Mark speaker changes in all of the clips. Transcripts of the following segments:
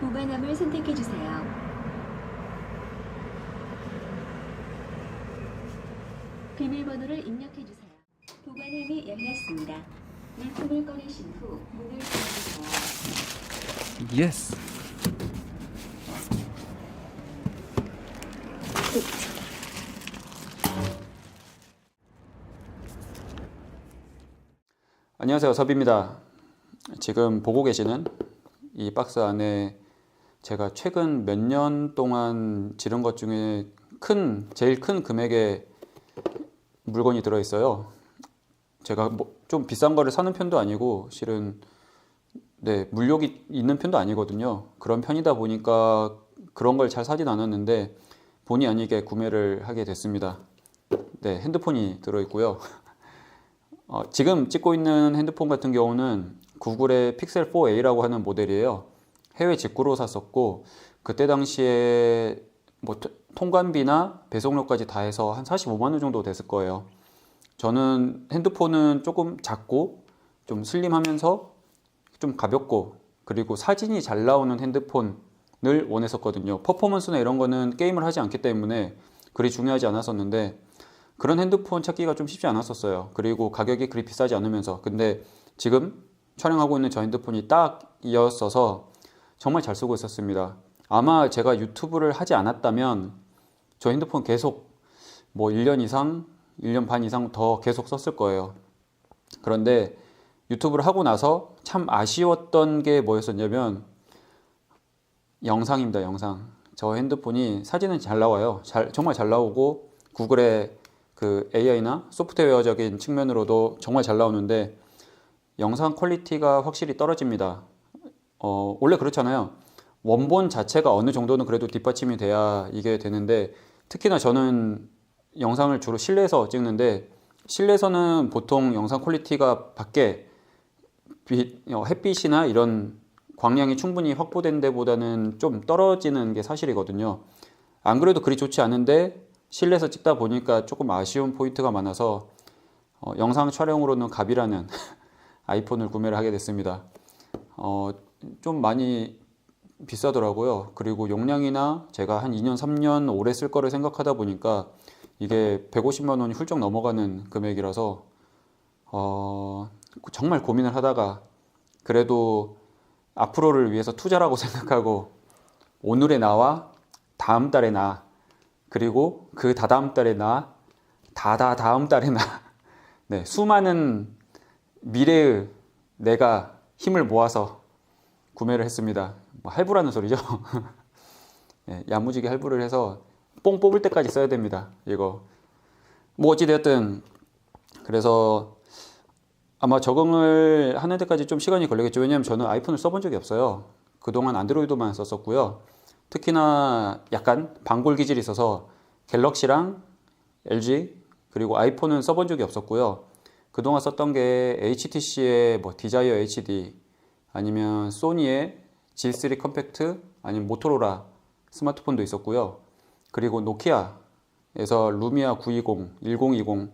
Speaker 1: 보관함을 선택해 주세요. 비밀번호를 입력해 주세요. 보관함이 열렸습니다. 물품을 꺼내신 후 문을 닫으세요.
Speaker 2: 예스. 안녕하세요. 섭입니다. 지금 보고 계시는 이 박스 안에 제가 최근 몇 년 동안 지른 것 중에 큰, 제일 큰 금액의 물건이 들어 있어요. 제가 뭐 좀 비싼 거를 사는 편도 아니고 실은 네, 물욕이 있는 편도 아니거든요. 그런 편이다 보니까 그런 걸 잘 사진 않았는데 본의 아니게 구매를 하게 됐습니다. 네, 핸드폰이 들어 있고요. 어, 지금 찍고 있는 핸드폰 같은 경우는 구글의 픽셀 4a라고 하는 모델이에요. 해외 직구로 샀었고 그때 당시에 뭐 토- 통관비나 배송료까지 다 해서 한 45만 원 정도 됐을 거예요. 저는 핸드폰은 조금 작고 좀 슬림하면서 좀 가볍고 그리고 사진이 잘 나오는 핸드폰을 원했었거든요. 퍼포먼스나 이런 거는 게임을 하지 않기 때문에 그리 중요하지 않았었는데 그런 핸드폰 찾기가 좀 쉽지 않았었어요. 그리고 가격이 그리 비싸지 않으면서 근데 지금 촬영하고 있는 저 핸드폰이 딱 이었어서 정말 잘 쓰고 있었습니다. 아마 제가 유튜브를 하지 않았다면 저 핸드폰 계속 뭐 1년 이상, 1년 반 이상 더 계속 썼을 거예요. 그런데 유튜브를 하고 나서 참 아쉬웠던 게 뭐였었냐면 영상입니다, 영상. 저 핸드폰이 사진은 잘 나와요. 잘, 정말 잘 나오고 구글의 그 AI나 소프트웨어적인 측면으로도 정말 잘 나오는데 영상 퀄리티가 확실히 떨어집니다. 어, 원래 그렇잖아요. 원본 자체가 어느 정도는 그래도 뒷받침이 돼야 이게 되는데 특히나 저는 영상을 주로 실내에서 찍는데 실내에서는 보통 영상 퀄리티가 밖에 빛, 어, 햇빛이나 이런 광량이 충분히 확보된 데보다는 좀 떨어지는 게 사실이거든요. 안 그래도 그리 좋지 않은데 실내에서 찍다 보니까 조금 아쉬운 포인트가 많아서 어, 영상 촬영으로는 갑이라는 아이폰을 구매를 하게 됐습니다. 어, 좀 많이 비싸더라고요. 그리고 용량이나 제가 한 2년, 3년 오래 쓸 거를 생각하다 보니까 이게 150만 원이 훌쩍 넘어가는 금액이라서 어, 정말 고민을 하다가 그래도 앞으로를 위해서 투자라고 생각하고 오늘의 나와 다음 달의 나 그리고 그 다다음 달의 나 다다 다음 달의 나 네, 수많은 미래의 내가 힘을 모아서 구매를 했습니다. 뭐 할부라는 소리죠. 네, 야무지게 할부를 해서 뽕 뽑을 때까지 써야 됩니다. 이거 뭐 어찌되었든 그래서 아마 적응을 하는 데까지 좀 시간이 걸리겠죠. 왜냐하면 저는 아이폰을 써본 적이 없어요. 그동안 안드로이드만 썼었고요. 특히나 약간 방골 기질이 있어서 갤럭시랑 LG 그리고 아이폰은 써본 적이 없었고요. 그동안 썼던 게 HTC의 뭐 디자이어 HD 아니면 소니의 G3 컴팩트 아니면 모토로라 스마트폰도 있었고요. 그리고 노키아에서 루미아 920, 1020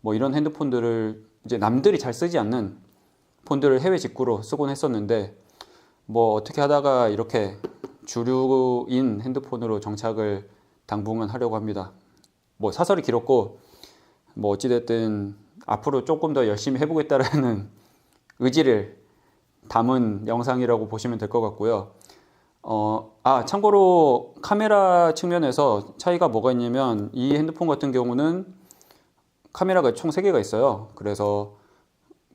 Speaker 2: 뭐 이런 핸드폰들을 이제 남들이 잘 쓰지 않는 폰들을 해외 직구로 쓰곤 했었는데 뭐 어떻게 하다가 이렇게 주류인 핸드폰으로 정착을 당분간 하려고 합니다. 뭐 사설이 길었고 뭐 어찌됐든 앞으로 조금 더 열심히 해보겠다라는 의지를 담은 영상이라고 보시면 될 것 같고요. 어, 아, 참고로 카메라 측면에서 차이가 뭐가 있냐면 이 핸드폰 같은 경우는 카메라가 총 3개가 있어요. 그래서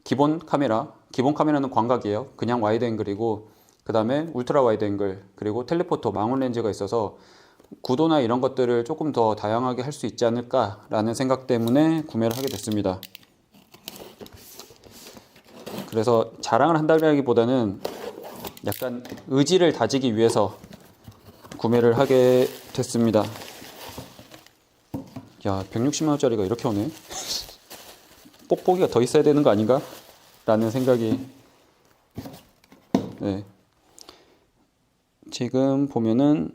Speaker 2: 기본 카메라, 기본 카메라는 광각이에요. 그냥 와이드 앵글이고 그 다음에 울트라 와이드 앵글 그리고 텔레포토 망원 렌즈가 있어서 구도나 이런 것들을 조금 더 다양하게 할 수 있지 않을까라는 생각 때문에 구매를 하게 됐습니다. 그래서 자랑을 한다기보다는 약간 의지를 다지기 위해서 구매를 하게 됐습니다. 야, 160만 원짜리가 이렇게 오네. 뽁뽁이가 더 있어야 되는 거 아닌가? 라는 생각이 네. 지금 보면은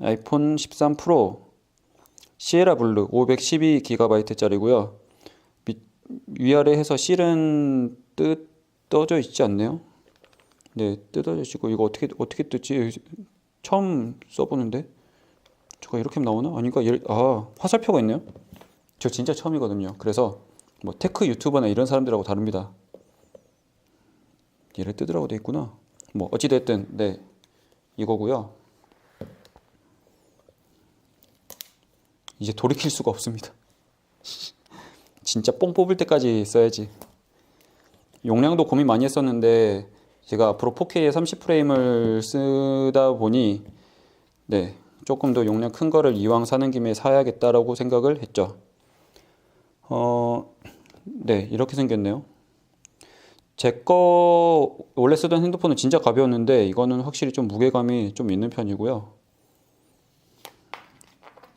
Speaker 2: 아이폰 13 프로 시에라 블루 512GB짜리고요. 위아래 해서 실은 뜨, 떠져 있지 않네요. 네, 뜯어지고 이거 어떻게 어떻게 뜯지? 처음 써보는데 잠깐 이렇게 나오나? 아니까 얘- 아 화살표가 있네요. 저 진짜 처음이거든요. 그래서 뭐 테크 유튜버나 이런 사람들하고 다릅니다. 얘를 뜯으라고 돼 있구나. 뭐 어찌 됐든 네 이거고요. 이제 돌이킬 수가 없습니다. 진짜 뽕 뽑을 때까지 써야지. 용량도 고민 많이 했었는데 제가 앞으로 4K에 30프레임을 쓰다 보니 네 조금 더 용량 큰 거를 이왕 사는 김에 사야겠다라고 생각을 했죠. 어, 네 이렇게 생겼네요. 제 거 원래 쓰던 핸드폰은 진짜 가벼웠는데 이거는 확실히 좀 무게감이 좀 있는 편이고요.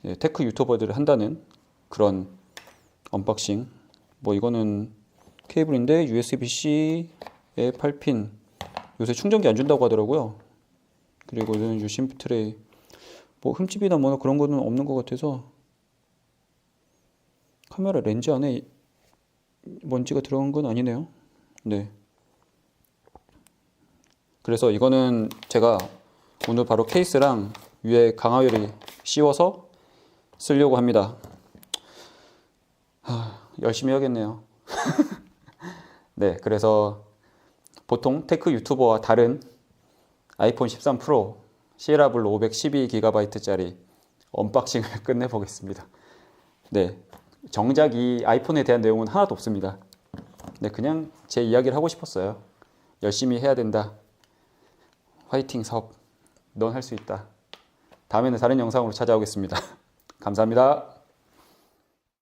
Speaker 2: 네, 테크 유튜버들을 한다는 그런 언박싱. 뭐 이거는 케이블인데 USB-C에 8핀. 요새 충전기 안 준다고 하더라고요. 그리고 이거는 유심 트레이. 뭐 흠집이나 뭐나 그런 거는 없는 것 같아서 카메라 렌즈 안에 먼지가 들어간 건 아니네요. 네. 그래서 이거는 제가 오늘 바로 케이스랑 위에 강화유리 씌워서 쓰려고 합니다. 하, 열심히 해야겠네요. 네, 그래서 보통 테크 유튜버와 다른 아이폰 13 프로 시에라블루 512GB짜리 언박싱을 끝내보겠습니다. 네, 정작 이 아이폰에 대한 내용은 하나도 없습니다. 네, 그냥 제 이야기를 하고 싶었어요. 열심히 해야 된다. 화이팅 사업. 넌 할 수 있다. 다음에는 다른 영상으로 찾아오겠습니다. 감사합니다.